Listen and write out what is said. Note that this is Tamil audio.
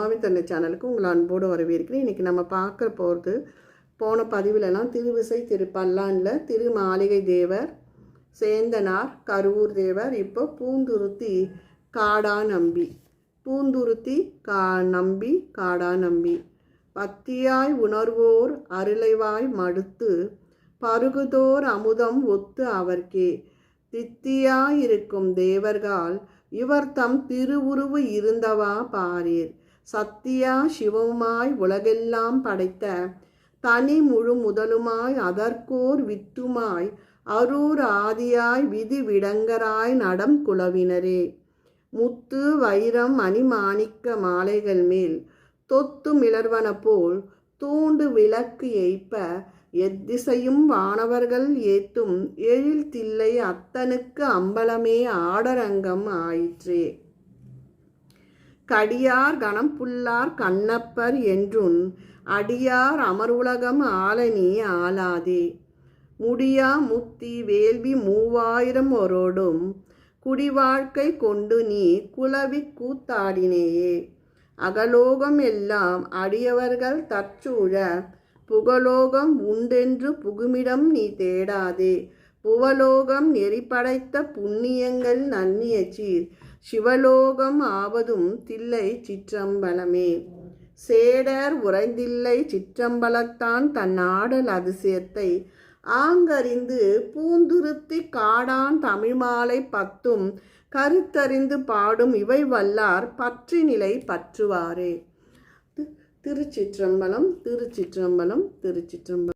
அம்மாவின் தன்னை சேனலுக்கு உங்களை அன்போடு வரவேற்கிறேன். இன்றைக்கி நம்ம பார்க்க போகிறது போன பதிவிலலாம் திருவிசை திரு பல்லாண்டில் திரு மாளிகை தேவர் சேந்தனார் கருவூர் தேவர் இப்போ பூந்துருத்தி காடா நம்பி. பூந்துருத்தி கா நம்பி காடா நம்பி. பத்தியாய் உணர்வோர் அருளைவாய் மடுத்து பருகுதோர் அமுதம் ஒத்து அவர்க்கே. தித்தியாயிருக்கும் தேவர்கள் இவர் தம் திருவுருவு இருந்தவா பாரீர். சத்தியா சிவவுமாய் உலகெல்லாம் படைத்த தனி முழு முதலுமாய் அதற்கோர் வித்துமாய் அரூர் ஆதியாய் விதி விடங்கராய் நடம் குலவினரே. முத்து வைரம் மணிமாணிக்க மாலைகள் மேல் தொத்து மிளர்வன போல் தூண்டு விளக்கு எய்ப்ப எத்திசையும் வானவர்கள் ஏத்தும் எழில் தில்லை அத்தனுக்கு அம்பலமே ஆடரங்கம் ஆயிற்றே. கடியார் கணம் புல்லார் கண்ணப்பர் என்றும் அடியார் அமருலகம் ஆலனி ஆளாதே. முடியா முத்தி வேள்வி மூவாயிரம் ஒரோடும் குடிவாழ்க்கை கொண்டு நீ குலவி கூத்தாடினேயே. அகலோகம் எல்லாம் அடியவர்கள் தற்சூழ புகலோகம் உண்டென்று புகுமிடம் நீ தேடாதே. புவலோகம் நெறிப்படைத்த புண்ணியங்கள் நன்னியச்சீர் சிவலோகம் ஆவதும் தில்லை சிற்றம்பலமே. சேடர் உறைந்தில்லை சிற்றம்பலத்தான் தன் ஆடல் அதிசயத்தை. ஆங்கறிந்து பூந்துருத்தி காடான் தமிழ்மாலை பத்தும் கருத்தறிந்து பாடும் இவை வல்லார் பற்றி நிலை பற்றுவாரே திருச்சிற்றம்பலம் திருச்சிற்றம்பலம் திருச்சிற்றம்பலம்.